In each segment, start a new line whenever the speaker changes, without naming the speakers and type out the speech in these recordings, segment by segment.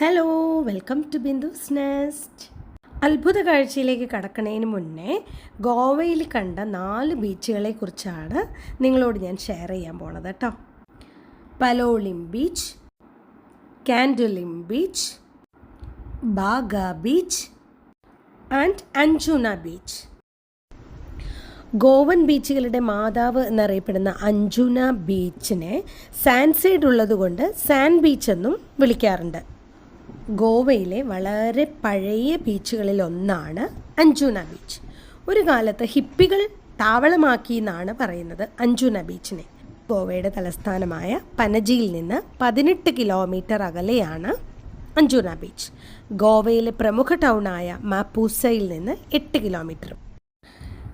Hello welcome to Bindu's nest അത്ഭുത കാഴ്ചയിലേക്ക് കടക്കണതിന് മുന്നേ ഗോവയിൽ കണ്ട നാല് ബീച്ചുകളെ കുറിച്ചാണ് നിങ്ങളോട് ഞാൻ ഷെയർ ചെയ്യാൻ പോണത് കേട്ടോ. Palolem beach Candolim beach Baga beach and Anjuna beach Goan ബീച്ചുകളുടെ മാതാവ് എന്നറിയപ്പെടുന്ന അഞ്ജുന ബീച്ചിനെ സാൻസൈഡ് ഉള്ളതുകൊണ്ട് സാൻ ബീച്ച് എന്നും വിളിക്കാറുണ്ട്. ഗോവയിലെ വളരെ പഴയ ബീച്ചുകളിൽ ഒന്നാണ് അഞ്ജുന ബീച്ച്. ഒരു കാലത്ത് ഹിപ്പികൾ താവളമാക്കി എന്നാണ് പറയുന്നത് അഞ്ജുന ബീച്ചിനെ. ഗോവയുടെ തലസ്ഥാനമായ പനജിയിൽ നിന്ന് പതിനെട്ട് കിലോമീറ്റർ അകലെയാണ് അഞ്ജുന ബീച്ച്. ഗോവയിലെ പ്രമുഖ ടൗണായ മാപ്പൂസയിൽ നിന്ന് എട്ട് കിലോമീറ്റർ.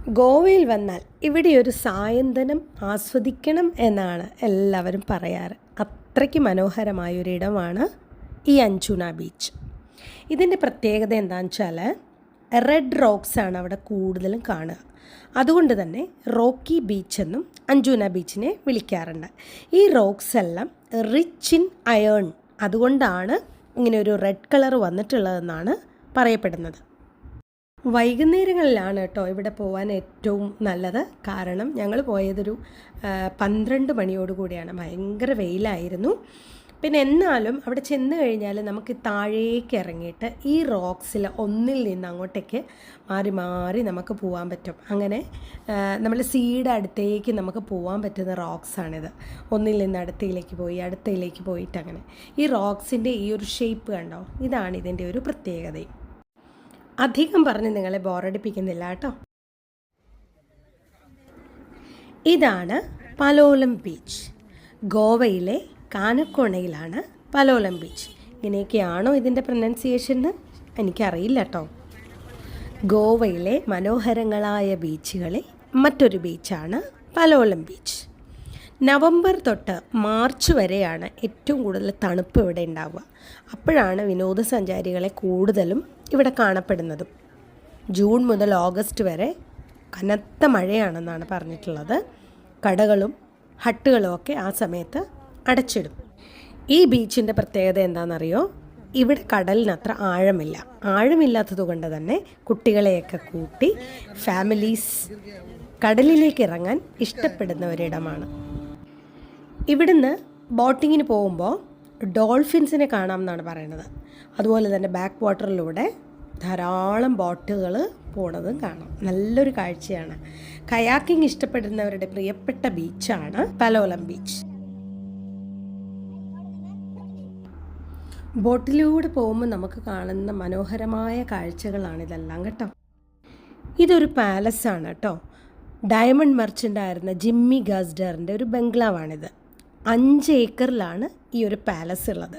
ഗോവയിൽ വന്നാൽ ഇവിടെ ഒരു സായന്തനം ആസ്വദിക്കണം എന്നാണ് എല്ലാവരും പറയാറ്. അത്രയ്ക്ക് മനോഹരമായൊരിടമാണ് ഈ അഞ്ചുണ ബീച്ച്. ഇതിന്റെ പ്രത്യേകത എന്താണെന്ന് വെച്ചാൽ റെഡ് റോക്സ് ആണ് അവിടെ കൂടുതലും കാണുക. അതുകൊണ്ട് തന്നെ റോക്കി ബീച്ച് എന്നും അഞ്ജുന ബീച്ചിനെ വിളിക്കാറുണ്ട്. ഈ റോക്സ് എല്ലാം റിച്ച് ഇൻ അയേൺ അതുകൊണ്ടാണ് ഇങ്ങനെ ഒരു റെഡ് കളർ വന്നിട്ടുള്ളതെന്നാണ് പറയപ്പെടുന്നത്. വൈകുന്നേരങ്ങളിലാണ് കേട്ടോ ഇവിടെ പോകാൻ ഏറ്റവും നല്ലത്. കാരണം ഞങ്ങൾ പോയതൊരു പന്ത്രണ്ട് മണിയോടുകൂടിയാണ് ഭയങ്കര വെയിലായിരുന്നു. പിന്നെ എന്നാലും അവിടെ ചെന്ന് കഴിഞ്ഞാൽ നമുക്ക് താഴേക്ക് ഇറങ്ങിയിട്ട് ഈ റോക്സിൽ ഒന്നിൽ നിന്ന് അങ്ങോട്ടേക്ക് മാറി മാറി നമുക്ക് പോകാൻ പറ്റും. അങ്ങനെ നമ്മൾ സീഡ് അടുത്തേക്ക് നമുക്ക് പോകാൻ പറ്റുന്ന റോക്സാണിത്. ഒന്നിൽ നിന്ന് അടുത്തയിലേക്ക് പോയി അടുത്തയിലേക്ക് പോയിട്ട് അങ്ങനെ. ഈ റോക്സിന്റെ ഈ ഒരു ഷേപ്പ് കണ്ടോ? ഇതാണ് ഇതിന്റെ ഒരു പ്രത്യേകതയും. അധികം പറഞ്ഞ് നിങ്ങളെ ബോറടിപ്പിക്കുന്നില്ല കേട്ടോ. ഇതാണ് പലോലം ബീച്ച്. ഗോവയിലെ കാനക്കോണയിലാണ് പലോലം ബീച്ച്. ഇങ്ങനെയൊക്കെയാണോ ഇതിന്റെ പ്രൊനൗൺസിയേഷൻ എനിക്കറിയില്ല കേട്ടോ. ഗോവയിലെ മനോഹരങ്ങളായ ബീച്ചുകളിൽ മറ്റൊരു ബീച്ചാണ് പലോലം ബീച്ച്. നവംബർ തൊട്ട് മാർച്ച് വരെയാണ് ഏറ്റവും കൂടുതൽ തണുപ്പ് ഇവിടെ ഉണ്ടാവുക. അപ്പോഴാണ് വിനോദസഞ്ചാരികളെ കൂടുതലും ഇവിടെ കാണപ്പെടുന്നതും. ജൂൺ മുതൽ ഓഗസ്റ്റ് വരെ കനത്ത മഴയാണെന്നാണ് പറഞ്ഞിട്ടുള്ളത്. കടകളും ഹട്ടുകളും ഒക്കെ ആ സമയത്ത് അടച്ചിടും. ഈ ബീച്ചിന്റെ പ്രത്യേകത എന്താണെന്നറിയോ? ഇവിടെ കടലിനത്ര ആഴമില്ല. ആഴമില്ലാത്തത് കൊണ്ട് തന്നെ കുട്ടികളെയൊക്കെ കൂട്ടി ഫാമിലീസ് കടലിലേക്ക് ഇറങ്ങാൻ ഇഷ്ടപ്പെടുന്ന ഒരിടമാണ്. ഇവിടുന്ന് ബോട്ടിങ്ങിന് പോകുമ്പോൾ ഡോൾഫിൻസിനെ കാണാം എന്നാണ് പറയുന്നത്. അതുപോലെ തന്നെ ബാക്ക് വാട്ടറിലൂടെ ധാരാളം ബോട്ടുകൾ പോണതും കാണാം. നല്ലൊരു കാഴ്ചയാണ്. കയാക്കിംഗ് ഇഷ്ടപ്പെടുന്നവരുടെ പ്രിയപ്പെട്ട ബീച്ചാണ് പലോലം ബീച്ച്. ബോട്ടിലൂടെ പോകുമ്പോൾ നമുക്ക് കാണുന്ന മനോഹരമായ കാഴ്ചകളാണ് ഇതെല്ലാം കേട്ടോ. ഇതൊരു പാലസ് ആണ് കേട്ടോ. ഡയമണ്ട് മെർച്ചന്റ് ആയിരുന്ന ജിമ്മി ഗസ്ഡറിന്റെ ഒരു ബംഗ്ലാവാണിത്. അഞ്ച് ഏക്കറിലാണ് ഈ ഒരു പാലസ് ഉള്ളത്.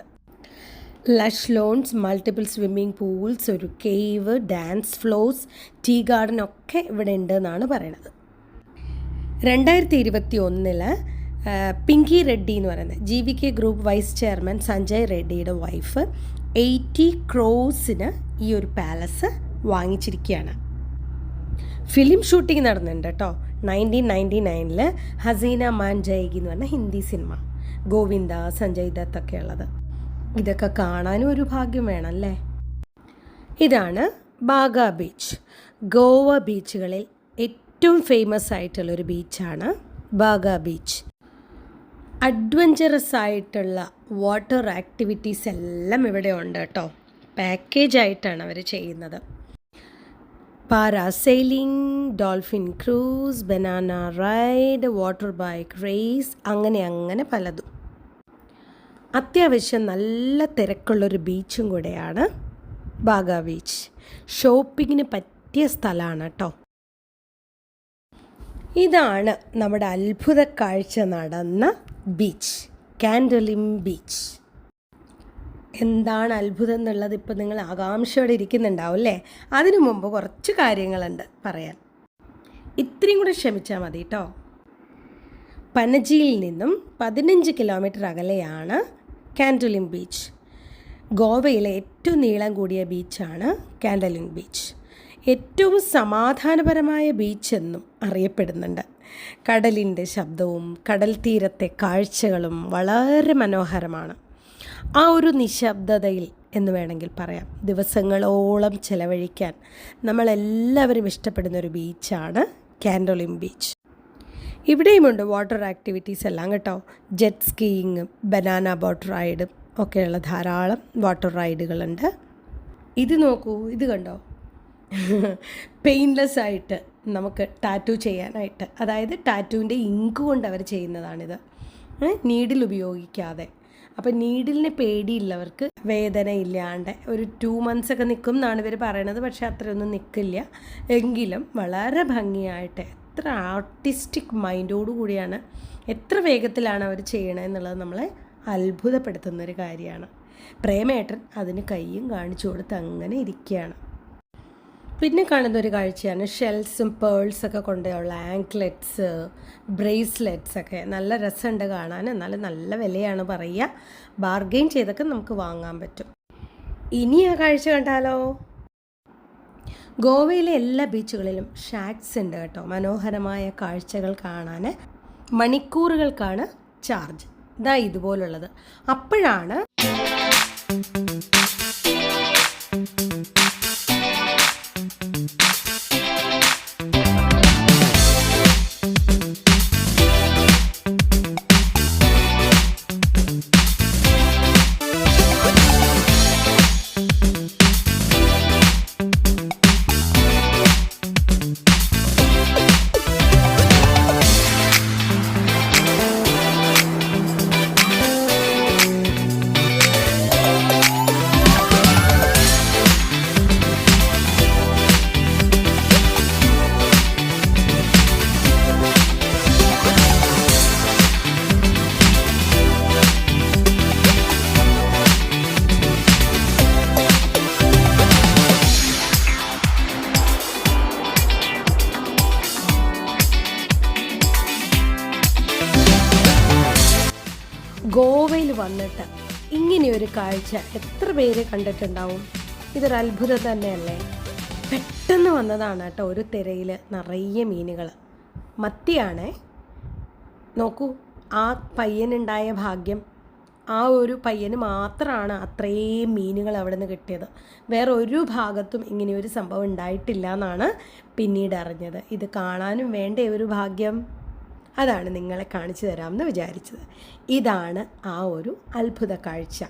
Lush lawns multiple swimming pools ഒരു cave dance floors tea garden ഒക്കെ ഇവിടെ ഉണ്ട് എന്നാണ് പറയണത് രണ്ടായിരത്തി ഇരുപത്തി ഒന്നിൽ പിങ്കി റെഡ്ഡി എന്ന് പറയുന്നത് G V K group vice chairman Sanjay റെഡ്ഡിയുടെ wife eighty ക്രോസിന് ഈ ഒരു പാലസ് വാങ്ങിച്ചിരിക്കുകയാണ്. ഫിലിം ഷൂട്ടിംഗ് നടന്നിട്ടുണ്ട് കേട്ടോ നയന്റീൻ നയന്റി നയനിൽ ഹസീന മാൻ ജയകി എന്ന് പറഞ്ഞ ഹിന്ദി സിനിമ. ഗോവിന്ദ സഞ്ജയ് ദത്ത് ഒക്കെ ഉള്ളത്. ഇതൊക്കെ കാണാനും ഒരു ഭാഗ്യം വേണം അല്ലേ? ഇതാണ് ബാഗ ബീച്ച്. ഗോവ ബീച്ചുകളിൽ ഏറ്റവും ഫേമസ് ആയിട്ടുള്ളൊരു ബീച്ചാണ് ബാഗ ബീച്ച്. അഡ്വഞ്ചറസ് ആയിട്ടുള്ള വാട്ടർ ആക്ടിവിറ്റീസ് എല്ലാം ഇവിടെ ഉണ്ട് കേട്ടോ. പാക്കേജ് ആയിട്ടാണ് അവർ ചെയ്യുന്നത്. Parasailing dolphin cruise banana ride water bike race അങ്ങനെ അങ്ങനെ പലതും. അത്യാവശ്യം നല്ല തിരക്കുള്ളൊരു ബീച്ചും കൂടെയാണ് ബാഗ ബീച്ച്. ഷോപ്പിങ്ങിന് പറ്റിയ സ്ഥലമാണ് കേട്ടോ ഇതാണ് നമ്മുടെ അത്ഭുത കാഴ്ച നടന്ന ബീച്ച് കാൻഡലിം ബീച്ച്. എന്താണ് അത്ഭുതം എന്നുള്ളത് ഇപ്പോൾ നിങ്ങൾ ആകാംക്ഷയോടെ ഇരിക്കുന്നുണ്ടാവും അല്ലേ? അതിനു മുമ്പ് കുറച്ച് കാര്യങ്ങളുണ്ട് പറയാൻ. ഇത്രയും കൂടെ ക്ഷമിച്ചാൽ മതി കേട്ടോ പനജിയിൽ നിന്നും പതിനഞ്ച് കിലോമീറ്റർ അകലെയാണ് കാൻഡലിൻ ബീച്ച്. ഗോവയിലെ ഏറ്റവും നീളം കൂടിയ ബീച്ചാണ് കാൻഡലിൻ ബീച്ച്. ഏറ്റവും സമാധാനപരമായ ബീച്ച് എന്നും അറിയപ്പെടുന്നുണ്ട്. കടലിന്റെ ശബ്ദവും കടൽ തീരത്തെ കാഴ്ചകളും വളരെ മനോഹരമാണ്. ആ ഒരു നിശബ്ദതയിൽ എന്ന് വേണമെങ്കിൽ പറയാം. ദിവസങ്ങളോളം ചിലവഴിക്കാൻ നമ്മളെല്ലാവരും ഇഷ്ടപ്പെടുന്ന ഒരു ബീച്ചാണ് കാൻഡോളിം ബീച്ച്. ഇവിടെയുമുണ്ട് വാട്ടർ ആക്ടിവിറ്റീസ് എല്ലാം കേട്ടോ. ജെറ്റ് സ്കീയിങ് ബനാന ബോട്ട് റൈഡും ഒക്കെയുള്ള ധാരാളം വാട്ടർ റൈഡുകളുണ്ട്. ഇത് നോക്കൂ ഇത് കണ്ടോ? പെയിൻലെസ് ആയിട്ട് നമുക്ക് ടാറ്റു ചെയ്യാനായിട്ട്. അതായത് ടാറ്റുവിന്റെ ഇങ്ക് കൊണ്ട് അവർ ചെയ്യുന്നതാണിത്. നീഡിൽ ഉപയോഗിക്കാതെ. അപ്പം നീഡിലിന് പേടിയില്ലവർക്ക് വേദന ഇല്ലാണ്ട് ഒരു ടു മന്ത്സ് ഒക്കെ നിൽക്കും എന്നാണ് ഇവർ പറയണത്. പക്ഷേ അത്രയൊന്നും നിൽക്കില്ല എങ്കിലും വളരെ ഭംഗിയായിട്ട് എത്ര ആർട്ടിസ്റ്റിക് മൈൻഡോടു കൂടിയാണ് എത്ര വേഗത്തിലാണ് അവർ ചെയ്യണമെന്നുള്ളത് നമ്മളെ അത്ഭുതപ്പെടുത്തുന്ന ഒരു കാര്യമാണ്. പ്രേമേട്ടൻ അതിന് കയ്യും കാണിച്ചു കൊടുത്ത് അങ്ങനെ ഇരിക്കുകയാണ്. പിന്നെ കാണുന്ന ഒരു കാഴ്ചയാണ് ഷെൽസും പേൾസൊക്കെ കൊണ്ടുള്ള ആങ്ക്ലെറ്റ്സ് ബ്രേസ്ലെറ്റ്സ് ഒക്കെ. നല്ല രസമുണ്ട് കാണാൻ. എന്നാലും നല്ല വിലയാണ് പറയുക. ബാർഗെയിൻ ചെയ്തൊക്കെ നമുക്ക് വാങ്ങാൻ പറ്റും. ഇനി ആ കാഴ്ച കണ്ടാലോ? ഗോവയിലെ എല്ലാ ബീച്ചുകളിലും ഷാക്സ് ഉണ്ട് കേട്ടോ. മനോഹരമായ കാഴ്ചകൾ കാണാൻ. മണിക്കൂറുകൾക്കാണ് ചാർജ് ഇതാ ഇതുപോലുള്ളത്. അപ്പോഴാണ് ഗോവയിൽ വന്നിട്ട് ഇങ്ങനെയൊരു കാഴ്ച എത്ര പേര് കണ്ടിട്ടുണ്ടാവും? ഇതൊരു അത്ഭുതം തന്നെയല്ലേ? പെട്ടെന്ന് വന്നതാണ് കേട്ടോ ഒരു തിരയിൽ നിറയെ മീനുകൾ മത്തിയാണേ. നോക്കൂ ആ പയ്യനുണ്ടായ ഭാഗ്യം. ആ ഒരു പയ്യന് മാത്രമാണ് അത്രയും മീനുകൾ അവിടെ നിന്ന് കിട്ടിയത്. വേറെ ഒരു ഭാഗത്തും ഇങ്ങനെ ഒരു സംഭവം ഉണ്ടായിട്ടില്ല എന്നാണ് പിന്നീട് അറിഞ്ഞത്. ഇത് കാണാനും വേണ്ടേ ഒരു ഭാഗ്യം? അതാണ് നിങ്ങളെ കാണിച്ചു തരാമെന്ന് വിചാരിച്ചത്. ഇതാണ് ആ ഒരു അത്ഭുത കാഴ്ച.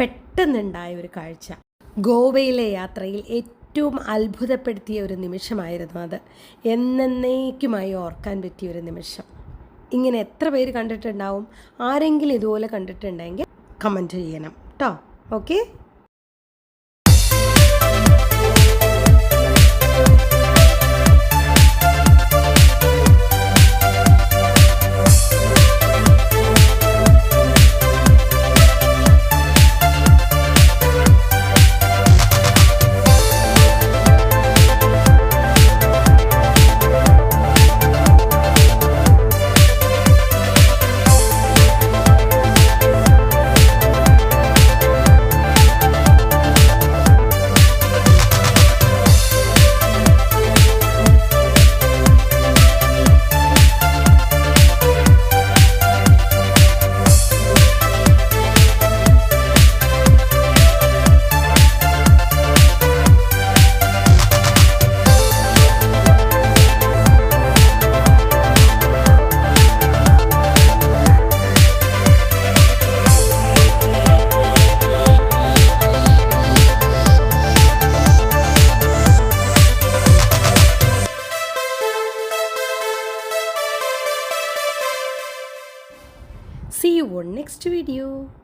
പെട്ടെന്നുണ്ടായ ഒരു കാഴ്ച. ഗോവയിലെ യാത്രയിൽ ഏറ്റവും അത്ഭുതപ്പെടുത്തിയ ഒരു നിമിഷമായിരുന്നു അത്. എന്നേക്കുമായി ഓർക്കാൻ പറ്റിയ ഒരു നിമിഷം. ഇങ്ങനെ എത്ര പേര് കണ്ടിട്ടുണ്ടാവും? ആരെങ്കിലും ഇതുപോലെ കണ്ടിട്ടുണ്ടെങ്കിൽ കമന്റ് ചെയ്യണം. കേട്ടോ ഓക്കെ video。